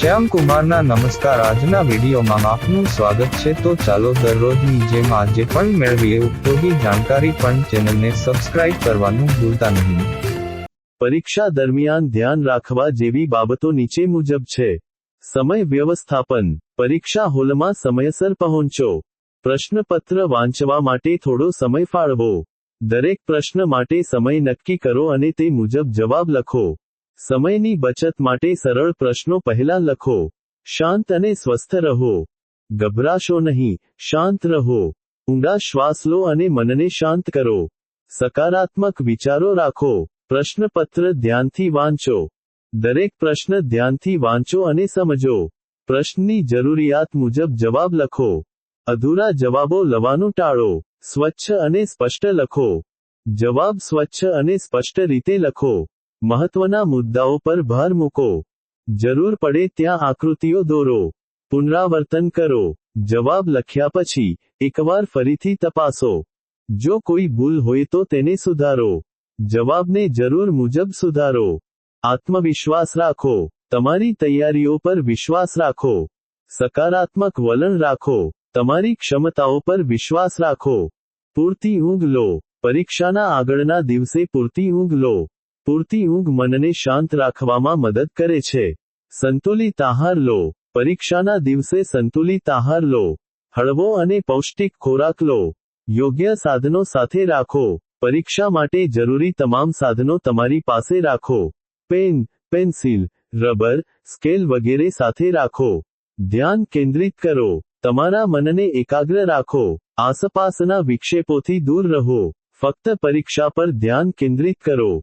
શ્યામ કુમારના નમસ્કાર. આજના વિડીયોમાં આપનું સ્વાગત છે. તો ચાલો દરરોજની જેમ આજે પણ મેળવીએ. ઉપયોગી જાણકારી પણ ચેનલને સબસ્ક્રાઇબ કરવાનું ભૂલતા નહીં. પરીક્ષા દરમિયાન ધ્યાન રાખવા જેવી બાબતો નીચે મુજબ છે. સમય વ્યવસ્થાપન. પરીક્ષા હોલમાં સમયસર પહોંચો. પ્રશ્નપત્ર વાંચવા માટે થોડો સમય ફાળવો. દરેક પ્રશ્ન માટે સમય નક્કી કરો અને તે મુજબ જવાબ લખો. સમયની બચત માટે સરળ પ્રશ્નો પહેલા લખો. શાંત અને સ્વસ્થ રહો. ગભરાશો નહીં. શાંત રહો. ઊંડા શ્વાસ લો અને મનને શાંત કરો. સકારાત્મક વિચારો રાખો. પ્રશ્નપત્ર ધ્યાનથી વાંચો. દરેક પ્રશ્ન ધ્યાનથી વાંચો અને સમજો. પ્રશ્નની જરૂરિયાત મુજબ જવાબ લખો. અધૂરા જવાબો લવાનું ટાળો. સ્વચ્છ અને સ્પષ્ટ લખો. જવાબ સ્વચ્છ અને સ્પષ્ટ રીતે લખો. મહત્વના મુદ્દાઓ પર ભાર મૂકો. જરૂર પડે ત્યાં આકૃતિઓ દોરો. પુનરાવર્તન કરો. જવાબ લખ્યા પછી, એકવાર ફરીથી તપાસો. જો કોઈ ભૂલ હોય તો તેને સુધારો. જવાબને જરૂર મુજબ સુધારો. આત્મવિશ્વાસ રાખો. તમારી તૈયારીઓ પર વિશ્વાસ રાખો. સકારાત્મક વલણ રાખો. તમારી ક્ષમતાઓ પર વિશ્વાસ રાખો. પૂરતી ઊંઘ લો. પરીક્ષાના આગળના દિવસે પૂરતી ઊંઘ લો. પૂરતી ઊંઘ મનને શાંત રાખવામાં મદદ કરે છે. સંતુલિત આહાર લો. પરીક્ષાના દિવસે સંતુલિત આહાર લો. હળવો અને પૌષ્ટિક ખોરાક લો. યોગ્ય સાધનો સાથે રાખો. પરીક્ષા માટે જરૂરી તમામ સાધનો તમારી પાસે રાખો. પેન, પેન્સિલ, રબર, સ્કેલ વગેરે સાથે રાખો. ધ્યાન કેન્દ્રિત કરો. તમારા મનને એકાગ્ર રાખો. આસપાસના વિક્ષેપોથી દૂર રહો. ફક્ત પરીક્ષા પર ધ્યાન કેન્દ્રિત કરો.